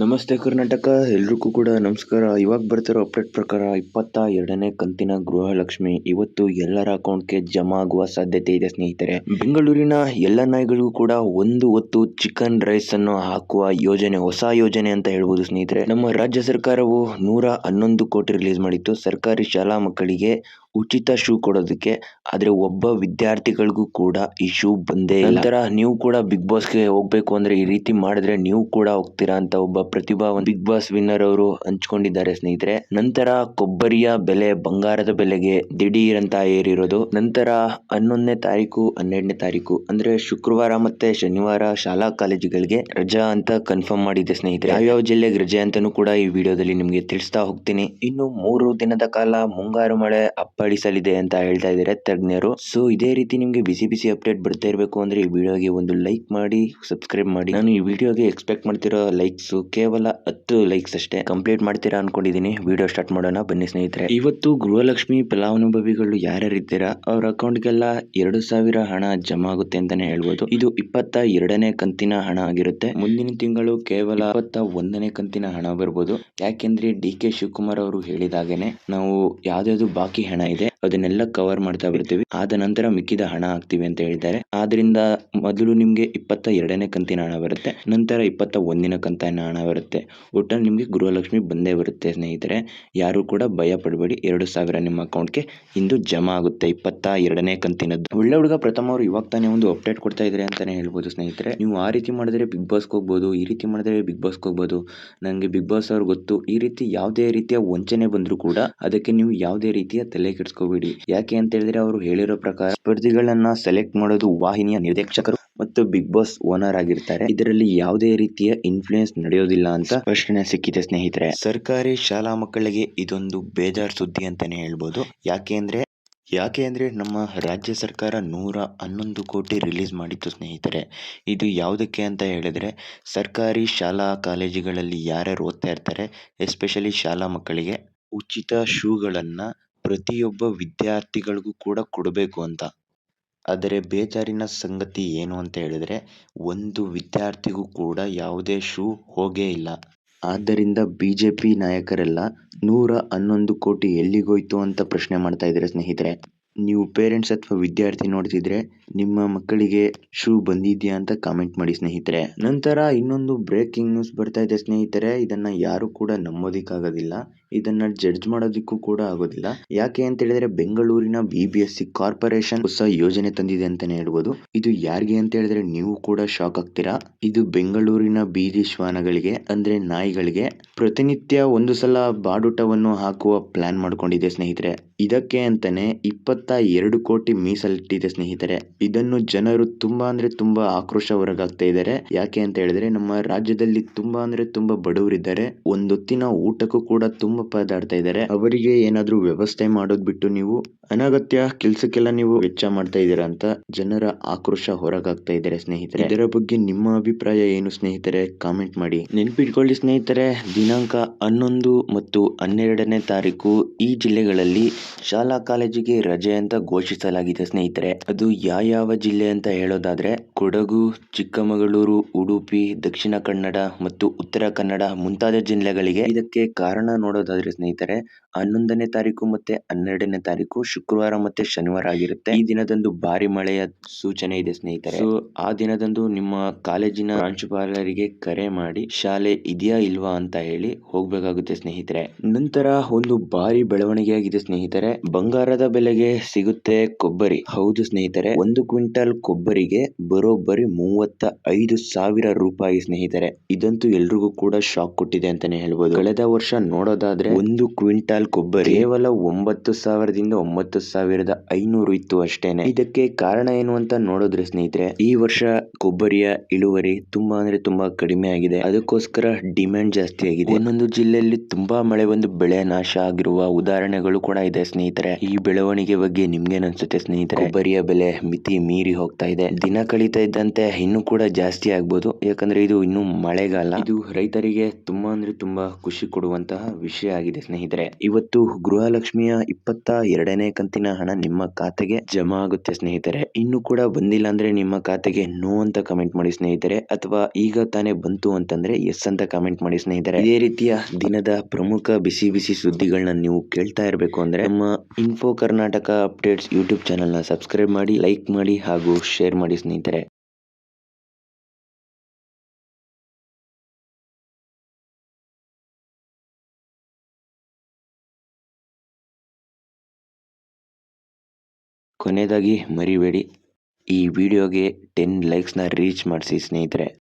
ನಮಸ್ತೆ ಕರ್ನಾಟಕ, ಎಲ್ರಿಗೂ ಕೂಡ ನಮಸ್ಕಾರ. ಇವಾಗ ಬರ್ತಿರೋ ಅಪ್ಡೇಟ್ ಪ್ರಕಾರ ಇಪ್ಪತ್ತ ಎರಡನೇ ಕಂತಿನ ಗೃಹಲಕ್ಷ್ಮಿ ಇವತ್ತು ಎಲ್ಲರ ಅಕೌಂಟ್ಗೆ ಜಮಾ ಆಗುವ ಸಾಧ್ಯತೆ ಇದೆ ಸ್ನೇಹಿತರೆ. ಬೆಂಗಳೂರಿನ ಎಲ್ಲ ನಾಯಿಗಳಿಗೂ ಕೂಡ ಒಂದು ಹೊತ್ತು ಚಿಕನ್ ರೈಸ್ ಅನ್ನು ಹಾಕುವ ಯೋಜನೆ, ಹೊಸ ಯೋಜನೆ ಅಂತ ಹೇಳ್ಬೋದು ಸ್ನೇಹಿತರೆ. ನಮ್ಮ ರಾಜ್ಯ ಸರ್ಕಾರವು ನೂರ ಹನ್ನೊಂದು ಕೋಟಿ ರಿಲೀಸ್ ಮಾಡಿತ್ತು. ಸರ್ಕಾರಿ ಶಾಲಾ ಮಕ್ಕಳಿಗೆ ಉಚಿತ ಶೂ ಕೊಡೋದಕ್ಕೆ ಆದರೆ ಒಬ್ಬ ವಿದ್ಯಾರ್ಥಿಗಳಿಗೂ ಕೂಡ ಈ ಶೂ ಬಂದೇ ನಂತರ ನೀವು ಕೂಡ ಬಿಗ್ ಬಾಸ್ಗೆ ಹೋಗ್ಬೇಕು ಅಂದ್ರೆ ಈ ರೀತಿ ಮಾಡಿದ್ರೆ ನೀವು ಕೂಡ ಹೋಗ್ತೀರಾ ಅಂತ ಒಬ್ಬ ಪ್ರತಿಭಾ ಬಿಗ್ ಬಾಸ್ ವಿನ್ನರ್ ಅವರು ಹಂಚ್ಕೊಂಡಿದ್ದಾರೆ ಸ್ನೇಹಿತರೆ. ನಂತರ ಕೊಬ್ಬರಿಯ ಬೆಲೆ ಬಂಗಾರದ ಬೆಲೆಗೆ ದಿಢೀರ್ ಅಂತ ಏರಿರೋದು. ನಂತರ ಹನ್ನೊಂದನೇ ತಾರೀಕು ಹನ್ನೆರಡನೇ ತಾರೀಕು ಅಂದ್ರೆ ಶುಕ್ರವಾರ ಮತ್ತೆ ಶನಿವಾರ ಶಾಲಾ ಕಾಲೇಜುಗಳಿಗೆ ರಜಾ ಅಂತ ಕನ್ಫರ್ಮ್ ಮಾಡಿದೆ ಸ್ನೇಹಿತರೆ. ಯಾವ್ಯಾವ ಜಿಲ್ಲೆಗೆ ರಜೆ ಅಂತಾನೂ ಕೂಡ ಈ ವಿಡಿಯೋದಲ್ಲಿ ನಿಮಗೆ ತಿಳಿಸ್ತಾ ಹೋಗ್ತೀನಿ. ಇನ್ನು ಮೂರು ದಿನದ ಕಾಲ ಮುಂಗಾರು ಮಳೆ ಅಪ್ಪಳಿಸಲಿದೆ ಅಂತ ಹೇಳ್ತಾ ಇದ್ದಾರೆ ತಜ್ಞರು. ಸೊ ಇದೇ ರೀತಿ ನಿಮಗೆ ಬಿಸಿ ಬಿಸಿ ಅಪ್ಡೇಟ್ ಬರ್ತಾ ಇರಬೇಕು ಅಂದ್ರೆ ಈ ವಿಡಿಯೋಗೆ ಒಂದು ಲೈಕ್ ಮಾಡಿ ಸಬ್ಸ್ಕ್ರೈಬ್ ಮಾಡಿ. ನಾನು ಈ ವಿಡಿಯೋಗೆ ಎಕ್ಸ್ಪೆಕ್ಟ್ ಮಾಡ್ತಿರೋ ಲೈಕ್ಸ್ ಕೇವಲ ಹತ್ತು ಲೈಕ್ಸ್ ಅಷ್ಟೇ. ಕಂಪ್ಲೀಟ್ ಮಾಡ್ತೀರಾ ಅನ್ಕೊಂಡಿದೀನಿ. ವಿಡಿಯೋ ಸ್ಟಾರ್ಟ್ ಮಾಡೋಣ. ಬನ್ನಿ ಸ್ನೇಹಿತರೆ. ಇವತ್ತು ಗೃಹಲಕ್ಷ್ಮಿ ಫಲಾನುಭವಿಗಳು ಯಾರ್ಯಾರಿದ್ದೀರಾ ಅವ್ರ ಅಕೌಂಟ್ಗೆಲ್ಲ ಎರಡು ಸಾವಿರ ಹಣ ಜಮಾ ಆಗುತ್ತೆ ಅಂತಾನೆ ಹೇಳ್ಬೋದು. ಇದು ಇಪ್ಪತ್ತ ಎರಡನೇ ಕಂತಿನ ಹಣ ಆಗಿರುತ್ತೆ. ಮುಂದಿನ ತಿಂಗಳು ಕೇವಲ ಇಪ್ಪತ್ತ ಒಂದನೇ ಕಂತಿನ ಹಣ ಬರ್ಬೋದು. ಯಾಕೆಂದ್ರೆ ಡಿ ಕೆ ಶಿವಕುಮಾರ್ ಅವರು ಹೇಳಿದಾಗೇನೆ, ನಾವು ಯಾವ್ದಾದ್ರು ಬಾಕಿ ಹಣ ಇದೆ Yeah. ಅದನ್ನೆಲ್ಲ ಕವರ್ ಮಾಡ್ತಾ ಬರ್ತೀವಿ ಆದ ನಂತರ ಮಿಕ್ಕಿದ ಹಣ ಹಾಕ್ತಿವಿ ಅಂತ ಹೇಳಿದ್ದಾರೆ. ಆದ್ರಿಂದ ಮೊದಲು ನಿಮ್ಗೆ ಇಪ್ಪತ್ತ ಎರಡನೇ ಕಂತಿನ ಹಣ ಬರುತ್ತೆ. ನಂತರ ಇಪ್ಪತ್ತ ಒಂದಿನ ಕಂತಿನ ಹಣ ಬರುತ್ತೆ. ಒಟ್ಟಲ್ಲಿ ನಿಮ್ಗೆ ಗೃಹಲಕ್ಷ್ಮಿ ಬಂದೇ ಬರುತ್ತೆ ಸ್ನೇಹಿತರೆ. ಯಾರು ಕೂಡ ಭಯ ಪಡಬೇಡಿ. ಎರಡು ಸಾವಿರ ನಿಮ್ಮ ಅಕೌಂಟ್ಗೆ ಇಂದು ಜಮಾ ಆಗುತ್ತೆ. ಇಪ್ಪತ್ತ ಎರಡನೇ ಕಂತಿನದ್ದು. ಒಳ್ಳೆ ಹುಡುಗ ಪ್ರಥಮ ಅವರು ಇವಾಗ ತಾನೇ ಒಂದು ಅಪ್ಡೇಟ್ ಕೊಡ್ತಾ ಇದ್ದಾರೆ ಅಂತಾನೆ ಹೇಳ್ಬೋದು ಸ್ನೇಹಿತರೆ. ನೀವು ಆ ರೀತಿ ಮಾಡಿದ್ರೆ ಬಿಗ್ ಬಾಸ್ಗೆ ಹೋಗ್ಬೋದು, ಈ ರೀತಿ ಮಾಡಿದ್ರೆ ಬಿಗ್ ಬಾಸ್ಗೆ ಹೋಗ್ಬೋದು. ನನಗೆ ಬಿಗ್ ಬಾಸ್ ಅವ್ರು ಗೊತ್ತು. ಈ ರೀತಿ ಯಾವುದೇ ರೀತಿಯ ವಂಚನೆ ಬಂದರೂ ಕೂಡ ಅದಕ್ಕೆ ನೀವು ಯಾವುದೇ ರೀತಿಯ ತಲೆ ಕೆಡಿಸ್ಕೋಬೇಡಿ ಯಾಕೆ ಅಂತ ಹೇಳಿದ್ರೆ ಅವರು ಹೇಳಿರೋ ಪ್ರಕಾರ ಸ್ಪರ್ಧಿಗಳನ್ನ ಸೆಲೆಕ್ಟ್ ಮಾಡೋದು ವಾಹಿನಿಯ ನಿರ್ದೇಶಕರು ಮತ್ತು ಬಿಗ್ ಬಾಸ್ ಓನರ್ ಆಗಿರ್ತಾರೆ. ಇದರಲ್ಲಿ ಯಾವುದೇ ರೀತಿಯ ಇನ್ಫ್ಲೂಯೆನ್ಸ್ ನಡೆಯೋದಿಲ್ಲ ಅಂತ ಸ್ಪಷ್ಟನೆ ಸಿಕ್ಕಿದೆ ಸ್ನೇಹಿತರೆ. ಸರ್ಕಾರಿ ಶಾಲಾ ಮಕ್ಕಳಿಗೆ ಇದೊಂದು ಬೇಜಾರ್ ಸುದ್ದಿ ಅಂತಾನೆ ಹೇಳ್ಬೋದು. ಯಾಕೆ ಅಂದ್ರೆ, ಯಾಕೆ ಅಂದರೆ ನಮ್ಮ ರಾಜ್ಯ ಸರ್ಕಾರ ನೂರ ಹನ್ನೊಂದು ಕೋಟಿ ರಿಲೀಸ್ ಮಾಡಿತ್ತು ಸ್ನೇಹಿತರೆ. ಇದು ಯಾವುದಕ್ಕೆ ಅಂತ ಹೇಳಿದರೆ, ಸರ್ಕಾರಿ ಶಾಲಾ ಕಾಲೇಜುಗಳಲ್ಲಿ ಯಾರ್ಯಾರು ಓದ್ತಾ ಇರ್ತಾರೆ ಎಸ್ಪೆಷಲಿ ಶಾಲಾ ಮಕ್ಕಳಿಗೆ ಉಚಿತ ಶೂಗಳನ್ನು ಪ್ರತಿಯೊಬ್ಬ ವಿದ್ಯಾರ್ಥಿಗಳಿಗೂ ಕೂಡ ಕೊಡಬೇಕು ಅಂತ. ಆದರೆ ಬೇಜಾರಿನ ಸಂಗತಿ ಏನು ಅಂತ ಹೇಳಿದರೆ, ಒಂದು ವಿದ್ಯಾರ್ಥಿಗೂ ಕೂಡ ಯಾವುದೇ ಶೂ ಹೋಗೇ ಇಲ್ಲ. ಆದ್ದರಿಂದ ಬಿ ಜೆ ಪಿ ನಾಯಕರೆಲ್ಲ ನೂರ ಹನ್ನೊಂದು ಕೋಟಿ ಎಲ್ಲಿಗೋಯ್ತು ಅಂತ ಪ್ರಶ್ನೆ ಮಾಡ್ತಾ ಇದ್ದಾರೆ ಸ್ನೇಹಿತರೆ? ನೀವು ಪೇರೆಂಟ್ಸ್ ಅಥವಾ ವಿದ್ಯಾರ್ಥಿ ನೋಡ್ತಿದ್ರೆ ನಿಮ್ಮ ಮಕ್ಕಳಿಗೆ ಶೂ ಬಂದಿದೆಯಾ ಅಂತ ಕಾಮೆಂಟ್ ಮಾಡಿ ಸ್ನೇಹಿತರೆ. ನಂತರ ಇನ್ನೊಂದು ಬ್ರೇಕಿಂಗ್ ನ್ಯೂಸ್ ಬರ್ತಾ ಇದೆ ಸ್ನೇಹಿತರೆ. ಇದನ್ನ ಯಾರು ಕೂಡ ನಂಬೋದಿಕ್ಕಾಗೋದಿಲ್ಲ. ಇದನ್ನ ಜಡ್ಜ್ ಮಾಡೋದಿಕ್ಕೂ ಕೂಡ ಆಗೋದಿಲ್ಲ. ಯಾಕೆ ಅಂತ ಹೇಳಿದ್ರೆ ಬೆಂಗಳೂರಿನ B B S C corporation ಹೊಸ ಯೋಜನೆ ತಂದಿದೆ ಅಂತಾನೆ ಹೇಳ್ಬೋದು. ಇದು ಯಾರಿಗೆ ಅಂತ ಹೇಳಿದ್ರೆ ನೀವು ಕೂಡ ಶಾಕ್ ಆಗ್ತೀರಾ. ಇದು ಬೆಂಗಳೂರಿನ ಬೀದಿ ಶ್ವಾನಗಳಿಗೆ, ಅಂದ್ರೆ ನಾಯಿಗಳಿಗೆ ಪ್ರತಿನಿತ್ಯ ಒಂದು ಸಲ ಬಾಡುಟವನ್ನು ಹಾಕುವ ಪ್ಲಾನ್ ಮಾಡ್ಕೊಂಡಿದೆ ಸ್ನೇಹಿತರೆ. ಇದಕ್ಕೆ ಅಂತಾನೆ ಇಪ್ಪತ್ತ ಎರಡು ಕೋಟಿ ಮೀಸಲಿಟ್ಟಿದೆ ಸ್ನೇಹಿತರೆ. ಇದನ್ನು ಜನರು ತುಂಬಾ ಅಂದ್ರೆ ತುಂಬಾ ಆಕ್ರೋಶ ಹೊರಗಾಗ್ತಾ ಇದ್ದಾರೆ. ಯಾಕೆ ಅಂತ ಹೇಳಿದ್ರೆ, ನಮ್ಮ ರಾಜ್ಯದಲ್ಲಿ ತುಂಬಾ ಅಂದ್ರೆ ತುಂಬಾ ಬಡವರಿದ್ದಾರೆ. ಒಂದೊತ್ತಿನ ಊಟಕ್ಕೂ ಕೂಡ ತುಂಬಾ ಪರದಾಡ್ತಾ ಇದ್ದಾರೆ. ಅವರಿಗೆ ಏನಾದ್ರೂ ವ್ಯವಸ್ಥೆ ಮಾಡೋದ್ ಬಿಟ್ಟು ನೀವು ಅನಗತ್ಯ ಕೆಲ್ಸಕ್ಕೆಲ್ಲ ನೀವು ವೆಚ್ಚ ಮಾಡ್ತಾ ಇದ್ದೀರಾ ಅಂತ ಜನರ ಆಕ್ರೋಶ ಹೊರಗಾಗ್ತಾ ಇದ್ದಾರೆ ಸ್ನೇಹಿತರೆ. ಇದರ ಬಗ್ಗೆ ನಿಮ್ಮ ಅಭಿಪ್ರಾಯ ಏನು ಸ್ನೇಹಿತರೆ? ಕಾಮೆಂಟ್ ಮಾಡಿ. ನೆನ್ಪಿಟ್ಕೊಳ್ಳಿ ಸ್ನೇಹಿತರೆ, ದಿನಾಂಕ ಹನ್ನೊಂದು ಮತ್ತು ಹನ್ನೆರಡನೇ ತಾರೀಕು ಈ ಜಿಲ್ಲೆಗಳಲ್ಲಿ ಶಾಲಾ ಕಾಲೇಜಿಗೆ ರಜೆ ಅಂತ ಘೋಷಿಸಲಾಗಿದೆ ಸ್ನೇಹಿತರೆ. ಅದು ಯಾವ ಜಿಲ್ಲೆ ಅಂತ ಹೇಳೋದಾದ್ರೆ, ಕೊಡಗು, ಚಿಕ್ಕಮಗಳೂರು, ಉಡುಪಿ, ದಕ್ಷಿಣ ಕನ್ನಡ ಮತ್ತು ಉತ್ತರ ಕನ್ನಡ ಮುಂತಾದ ಜಿಲ್ಲೆಗಳಿಗೆ. ಇದಕ್ಕೆ ಕಾರಣ ನೋಡೋದಾದ್ರೆ ಸ್ನೇಹಿತರೆ, ಹನ್ನೊಂದನೇ ತಾರೀಕು ಮತ್ತೆ ಹನ್ನೆರಡನೇ ತಾರೀಕು ಶುಕ್ರವಾರ ಮತ್ತೆ ಶನಿವಾರ ಆಗಿರುತ್ತೆ. ಈ ದಿನದಂದು ಭಾರಿ ಮಳೆಯ ಸೂಚನೆ ಇದೆ ಸ್ನೇಹಿತರೆ. ಆ ದಿನದಂದು ನಿಮ್ಮ ಕಾಲೇಜಿನ ಪ್ರಾಂಶುಪಾಲರಿಗೆ ಕರೆ ಮಾಡಿ, ಶಾಲೆ ಇದೆಯಾ ಇಲ್ವಾ ಅಂತ ಹೇಳಿ ಹೋಗ್ಬೇಕಾಗುತ್ತೆ ಸ್ನೇಹಿತರೆ. ನಂತರ ಒಂದು ಭಾರಿ ಬೆಳವಣಿಗೆ ಆಗಿದೆ ಸ್ನೇಹಿತರೆ. ಬಂಗಾರದ ಬೆಲೆಗೆ ಸಿಗುತ್ತೆ ಕೊಬ್ಬರಿ. ಹೌದು ಸ್ನೇಹಿತರೆ, ಒಂದು ಕ್ವಿಂಟಲ್ ಕೊಬ್ಬರಿಗೆ ಬರೋಬ್ಬರಿ ಮೂವತ್ತ ಐದು ಸಾವಿರ ರೂಪಾಯಿ ಸ್ನೇಹಿತರೆ. ಇದಂತೂ ಎಲ್ರಿಗೂ ಕೂಡ ಶಾಕ್ ಕೊಟ್ಟಿದೆ ಅಂತಾನೆ ಹೇಳ್ಬೋದು. ಕಳೆದ ವರ್ಷ ನೋಡೋದಾದ್ರೆ ಒಂದು ಕ್ವಿಂಟಲ್ ಕೊಬ್ಬರಿ ಕೇವಲ ಒಂಬತ್ತು ಸಾವಿರದಿಂದ ಒಂಬತ್ತು ಸಾವಿರದ ಐನೂರು ಇತ್ತು ಅಷ್ಟೇನೆ. ಇದಕ್ಕೆ ಕಾರಣ ಏನು ಅಂತ ನೋಡಿದ್ರೆ ಸ್ನೇಹಿತರೆ, ಈ ವರ್ಷ ಕೊಬ್ಬರಿಯ ಇಳುವರಿ ತುಂಬಾ ಅಂದ್ರೆ ತುಂಬಾ ಕಡಿಮೆ ಆಗಿದೆ. ಅದಕ್ಕೋಸ್ಕರ ಡಿಮ್ಯಾಂಡ್ ಜಾಸ್ತಿ ಆಗಿದೆ. ಒಂದೊಂದು ಜಿಲ್ಲೆಯಲ್ಲಿ ತುಂಬಾ ಮಳೆ ಬಂದು ಬೆಳೆ ನಾಶ ಆಗಿರುವ ಉದಾಹರಣೆಗಳು ಕೂಡ ಇದೆ ಸ್ನೇಹಿತರೆ. ಈ ಬೆಳವಣಿಗೆ ನಿಮ್ಗೇನ್ ಅನ್ಸುತ್ತೆ ಸ್ನೇಹಿತರೆ? ಕೊಬ್ಬರಿಯ ಬೆಲೆ ಮಿತಿ ಮೀರಿ ಹೋಗ್ತಾ ಇದೆ. ದಿನ ಕಳೀತಾ ಇದ್ದಂತೆ ಇನ್ನು ಕೂಡ ಜಾಸ್ತಿ ಆಗ್ಬೋದು. ಯಾಕಂದ್ರೆ ಇದು ಇನ್ನು ಮಳೆಗಾಲ. ಇದು ರೈತರಿಗೆ ತುಂಬಾ ಅಂದ್ರೆ ತುಂಬಾ ಖುಷಿ ಕೊಡುವಂತಹ ವಿಷಯ ಆಗಿದೆ ಸ್ನೇಹಿತರೆ. ಇವತ್ತು ಗೃಹಲಕ್ಷ್ಮಿಯ ಇಪ್ಪತ್ತ ಎರಡನೇ ಕಂತಿನ ಹಣ ನಿಮ್ಮ ಖಾತೆಗೆ ಜಮಾ ಆಗುತ್ತೆ ಸ್ನೇಹಿತರೆ. ಇನ್ನು ಕೂಡ ಬಂದಿಲ್ಲ ಅಂದ್ರೆ ನಿಮ್ಮ ಖಾತೆಗೆ ನೋ ಅಂತ ಕಮೆಂಟ್ ಮಾಡಿ ಸ್ನೇಹಿತರೆ. ಅಥವಾ ಈಗ ತಾನೇ ಬಂತು ಅಂತಂದ್ರೆ ಎಸ್ ಅಂತ ಕಮೆಂಟ್ ಮಾಡಿ ಸ್ನೇಹಿತರೆ. ಇದೇ ರೀತಿಯ ದಿನದ ಪ್ರಮುಖ ಬಿಸಿ ಬಿಸಿ ಸುದ್ದಿಗಳನ್ನ ನೀವು ಕೇಳ್ತಾ ಇರಬೇಕು ಅಂದ್ರೆ ನಮ್ಮ ಇನ್ಫೋ ಕರ್ನಾಟಕ ಅಪ್ಡೇಟ್ಸ್ ಯೂಟ್ಯೂಬ್ ಚಾನಲ್ನ ಸಬ್ಸ್ಕ್ರೈಬ್ ಮಾಡಿ, ಲೈಕ್ ಮಾಡಿ ಹಾಗೂ ಶೇರ್ ಮಾಡಿ ಸ್ನೇಹಿತರೆ. ಕೊನೆಯದಾಗಿ ಮರಿಬೇಡಿ. ಈ ವಿಡಿಯೋಗೆ ಟೆನ್ ಲೈಕ್ಸ್ನ ರೀಚ್ ಮಾಡಿಸಿ ಸ್ನೇಹಿತರೆ.